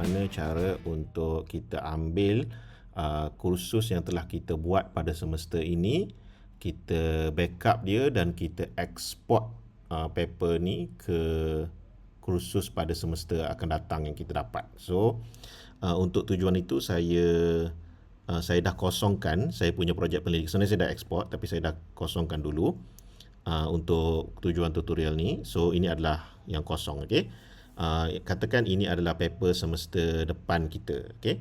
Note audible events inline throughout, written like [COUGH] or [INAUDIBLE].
bagaimana cara untuk kita ambil uh, kursus yang telah kita buat pada semester ini, kita backup dia dan kita export uh, paper ni ke kursus pada semester akan datang yang kita dapat. So, uh, untuk tujuan itu saya uh, saya dah kosongkan saya punya projek penelitian. Sebenarnya saya dah export tapi saya dah kosongkan dulu uh, untuk tujuan tutorial ni. So, ini adalah yang kosong, okey uh, katakan ini adalah paper semester depan kita okey?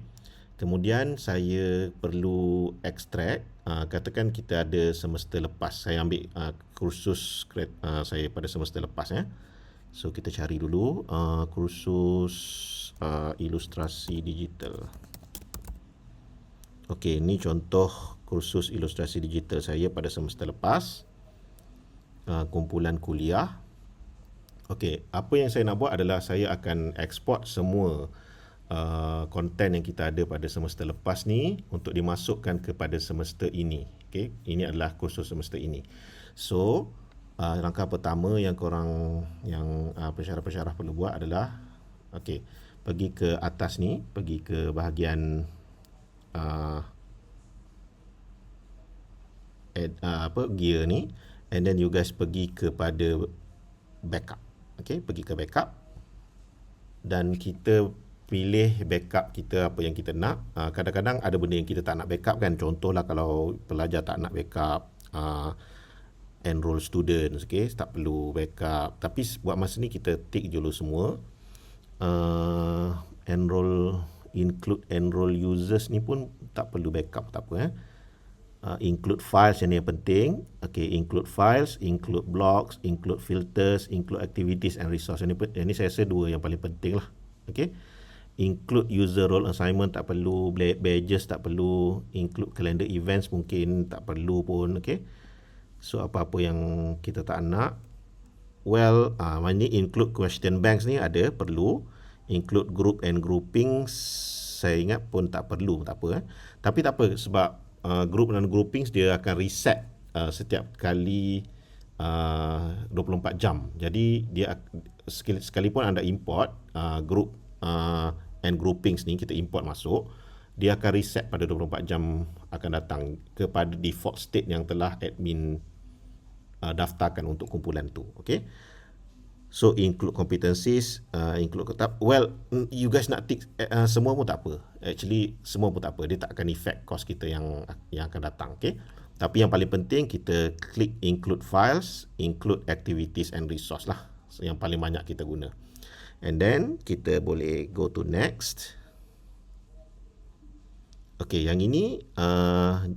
Kemudian saya perlu extract uh, katakan kita ada semester lepas. Saya ambil uh, kursus uh, saya pada semester lepas ya. So kita cari dulu uh, kursus uh, ilustrasi digital. Okey ini contoh kursus ilustrasi digital saya pada semester lepas. Uh, kumpulan kuliah Okey, apa yang saya nak buat adalah saya akan export semua uh, konten yang kita ada pada semester lepas ni untuk dimasukkan kepada semester ini. Okey, ini adalah kursus semester ini. So, uh, langkah pertama yang korang yang uh, pensyarah-pensyarah perlu buat adalah okey, pergi ke atas ni, pergi ke bahagian uh, uh, apa gear ni and then you guys pergi kepada backup. Okey, pergi ke backup dan kita pilih backup kita apa yang kita nak. Uh, kadang-kadang ada benda yang kita tak nak backup kan. Contohlah kalau pelajar tak nak backup uh, enroll students, okey, tak perlu backup. Tapi buat masa ni kita tick dulu semua. Uh, enroll include enroll users ni pun tak perlu backup tak apa eh uh, include files yang, yang penting. Okay include files include blocks include filters include activities and resource. Ini ini saya rasa dua yang paling penting lah. Okay? Include user role assignment tak perlu badges tak perlu include calendar events mungkin tak perlu pun okay? So apa-apa yang kita tak nak. Well uh, ini include question banks ni ada perlu. Include group and groupings saya ingat pun tak perlu tak apa eh. Tapi tak apa sebab uh, group dan groupings dia akan reset uh, setiap kali uh, 24 jam. Jadi dia sekalipun anda import uh, group uh, and groupings ni kita import masuk, dia akan reset pada 24 jam akan datang kepada default state yang telah admin uh, daftarkan untuk kumpulan tu. Okay. So include competencies, uh, include ketab. Well, you guys nak tick uh, semua pun tak apa. Actually semua pun tak apa. Dia tak akan effect cost kita yang yang akan datang. Okay. Tapi yang paling penting kita klik include files, include activities and resource lah. So, yang paling banyak kita guna. And then kita boleh go to next. Okay, yang ini uh,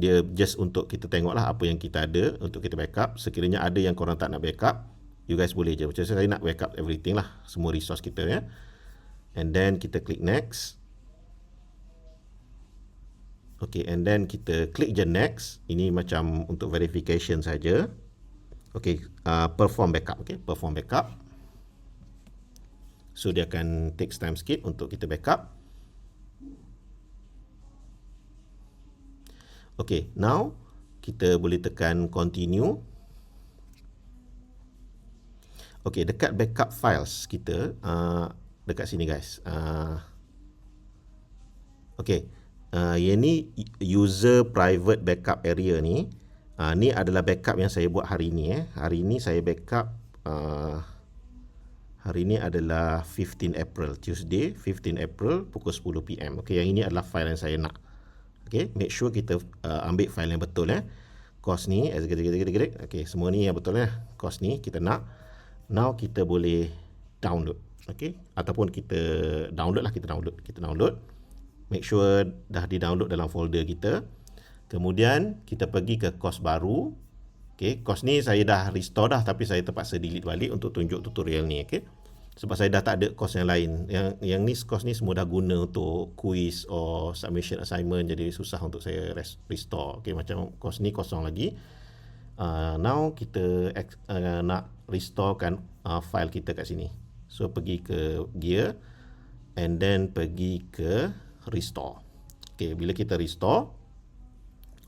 dia just untuk kita tengok lah apa yang kita ada untuk kita backup. Sekiranya ada yang korang tak nak backup, you guys boleh je. Macam saya nak backup everything lah. Semua resource kita ya. And then kita klik next. Okay and then kita klik je next. Ini macam untuk verification saja. Okay uh, perform backup okay? Perform backup. So dia akan take time sikit untuk kita backup. Okay now kita boleh tekan continue Okey, dekat backup files kita, uh, dekat sini guys. Uh, Okey, uh, yang ni user private backup area ni. Uh, ni adalah backup yang saya buat hari ni. Eh. Hari ni saya backup, uh, hari ni adalah 15 April, Tuesday, 15 April, pukul 10 PM. Okey, yang ini adalah file yang saya nak. Okey, make sure kita uh, ambil file yang betul. Eh. Cost ni, okay, semua ni yang betul. Eh. Cost ni kita nak now kita boleh download okay? Ataupun kita download lah kita download kita download. Make sure dah di download dalam folder kita. Kemudian kita pergi ke course baru okay? Course ni saya dah restore dah tapi saya terpaksa delete balik untuk tunjuk tutorial ni okay? Sebab saya dah tak ada course yang lain. Yang yang ni course ni semua dah guna untuk quiz or submission assignment jadi susah untuk saya restore okay? Macam course ni kosong lagi. Uh, now kita uh, nak restorekan uh, file kita kat sini. So pergi ke gear and then pergi ke restore. Okay, bila kita restore,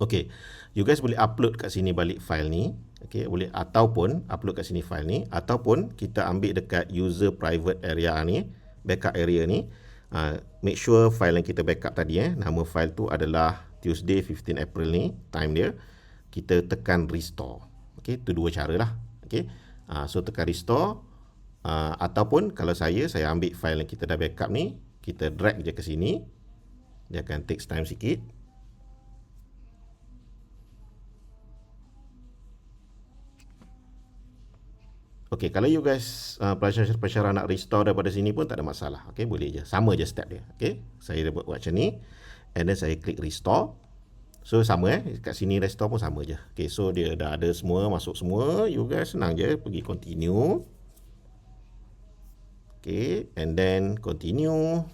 okay, you guys boleh upload kat sini balik file ni. Okay, boleh ataupun upload kat sini file ni ataupun kita ambil dekat user private area ni, backup area ni. uh, make sure file yang kita backup tadi eh nama file tu adalah Tuesday 15 April ni time dia kita tekan restore okey tu dua cara lah okey uh, so tekan restore uh, ataupun kalau saya saya ambil file yang kita dah backup ni kita drag je ke sini dia akan take time sikit Okey, kalau you guys uh, pensyarah nak restore daripada sini pun tak ada masalah. Okey, boleh je. Sama je step dia. Okey, saya dah buat macam ni. And then saya klik restore. So, sama eh. Kat sini restore pun sama je. Okey, so dia dah ada semua, masuk semua. You guys senang je. Pergi continue. Okey, and then continue.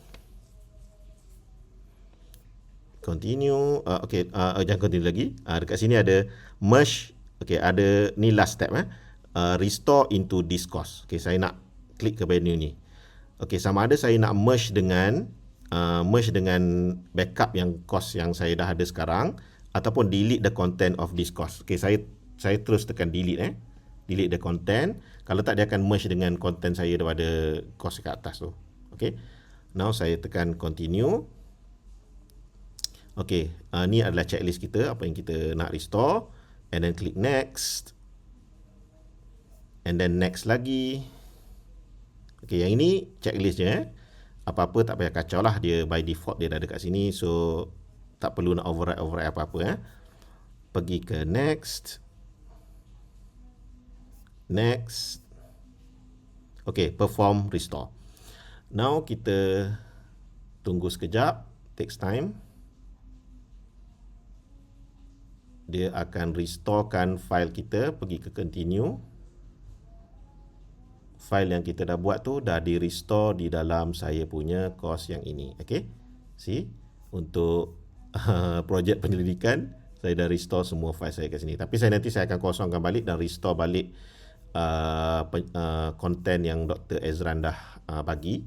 Continue. Uh, Okey, uh, jangan continue lagi. Uh, dekat sini ada merge. Okey, ada ni last step eh uh, restore into this course. Okay, saya nak klik ke menu ni. Okay, sama ada saya nak merge dengan uh, merge dengan backup yang course yang saya dah ada sekarang ataupun delete the content of this course. Okay, saya saya terus tekan delete eh. Delete the content. Kalau tak dia akan merge dengan content saya daripada course kat atas tu. Okay. Now saya tekan continue. Okay, uh, ni adalah checklist kita apa yang kita nak restore and then click next and then next lagi ok yang ini checklist je eh. Apa-apa tak payah kacau lah. Dia by default dia dah dekat sini so tak perlu nak override override apa-apa eh. pergi ke next. Next. Ok perform restore. Now kita tunggu sekejap takes time. Dia akan restorekan file kita pergi ke continue file yang kita dah buat tu dah di restore di dalam saya punya course yang ini. Okey? See? Untuk uh, [LAUGHS] projek penyelidikan saya dah restore semua file saya kat sini. Tapi saya nanti saya akan kosongkan balik dan restore balik uh, uh, content yang Dr. Ezran dah uh, bagi.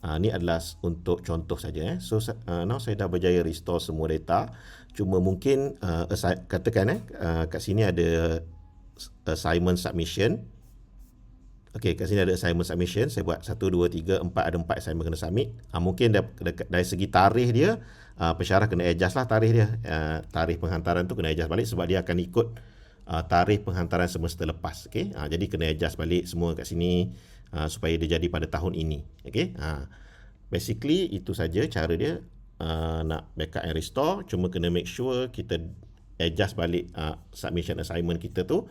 Uh, ni adalah untuk contoh saja eh. so uh, now saya dah berjaya restore semua data. Cuma mungkin uh, katakan eh uh, kat sini ada assignment submission Okey, kat sini ada assignment submission. Saya buat 1, 2, 3, 4. Ada 4 assignment kena submit. Ha, mungkin dari, dari segi tarikh dia, uh, pensyarah kena adjust lah tarikh dia. Uh, tarikh penghantaran tu kena adjust balik sebab dia akan ikut uh, tarikh penghantaran semester lepas. Okay? Uh, jadi kena adjust balik semua kat sini uh, supaya dia jadi pada tahun ini. Okay? Uh, basically, itu saja cara dia uh, nak backup and restore. Cuma kena make sure kita adjust balik uh, submission assignment kita tu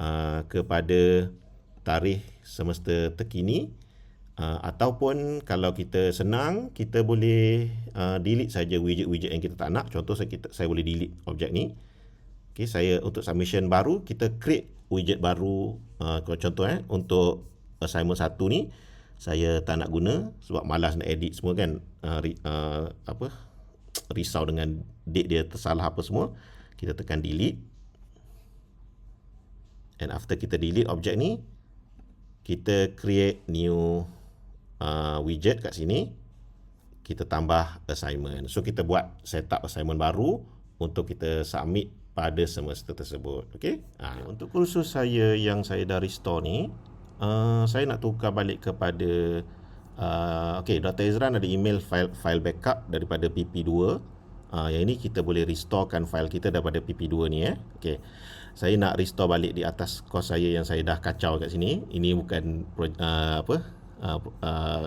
uh, kepada tarikh semesta terkini uh, ataupun kalau kita senang kita boleh uh, delete saja widget-widget yang kita tak nak. Contoh saya kita saya boleh delete objek ni. Okey saya untuk submission baru kita create widget baru uh, contoh eh untuk assignment satu ni saya tak nak guna sebab malas nak edit semua kan. Uh, uh, apa risau dengan date dia tersalah apa semua kita tekan delete. And after kita delete objek ni kita create new uh, widget kat sini. Kita tambah assignment. So kita buat setup assignment baru untuk kita submit pada semester tersebut. Okey? Ha. untuk kursus saya yang saya dah restore ni uh, saya nak tukar balik kepada uh, okey Dr Ezran ada email file file backup daripada PP2 uh, yang ini kita boleh restorekan file kita daripada PP2 ni eh. Okey saya nak restore balik di atas kos saya yang saya dah kacau kat sini. Ini bukan uh, apa uh, uh,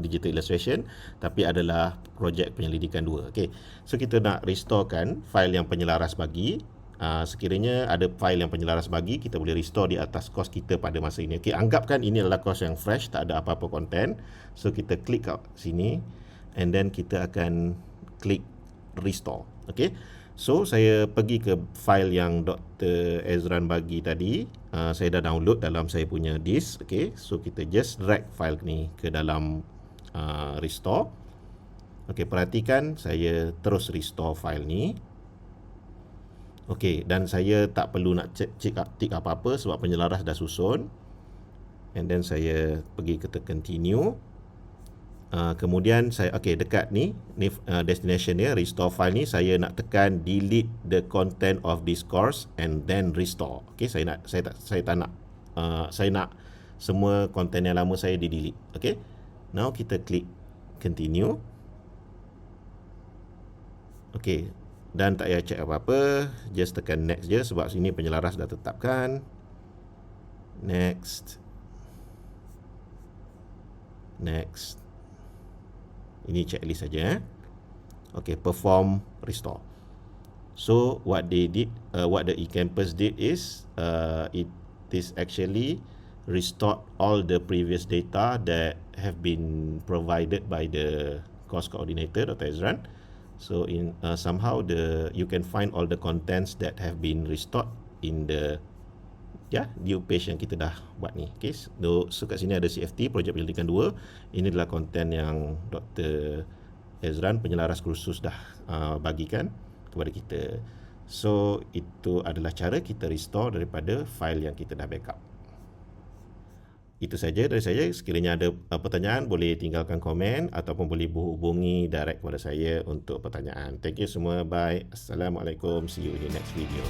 digital illustration tapi adalah projek penyelidikan dua. Okey. So kita nak restorekan file yang penyelaras bagi uh, sekiranya ada file yang penyelaras bagi kita boleh restore di atas kos kita pada masa ini. Okey, anggapkan ini adalah kos yang fresh, tak ada apa-apa content. So kita klik kat sini and then kita akan klik restore. Okey. So saya pergi ke file yang Dr. Ezran bagi tadi uh, Saya dah download dalam saya punya disk okay. So kita just drag file ni ke dalam uh, restore Okay, perhatikan saya terus restore file ni Okay, dan saya tak perlu nak check, check tick apa-apa sebab penyelaras dah susun And then saya pergi ke continue Uh, kemudian saya okey dekat ni ni uh, destination dia restore file ni saya nak tekan delete the content of this course and then restore. Okey saya nak saya tak saya tak nak uh, saya nak semua content yang lama saya di delete. Okey. Now kita klik continue Okey, dan tak payah check apa-apa, just tekan next je sebab sini penyelaras dah tetapkan. Next. Next. Ini checklist saja eh. Okay, perform restore. So what they did, uh, what the eCampus did is, uh, it is actually restored all the previous data that have been provided by the course coordinator Dr. Ezran. So in uh, somehow the you can find all the contents that have been restored in the ya new page yang kita dah buat ni. Okay, so, so kat sini ada CFT projek penyelidikan 2. Ini adalah konten yang Dr. Ezran penyelaras kursus dah uh, bagikan kepada kita. So itu adalah cara kita restore daripada file yang kita dah backup. Itu saja dari saya. Sekiranya ada uh, pertanyaan, boleh tinggalkan komen ataupun boleh hubungi direct kepada saya untuk pertanyaan. Thank you semua. Bye. Assalamualaikum. See you in the next video.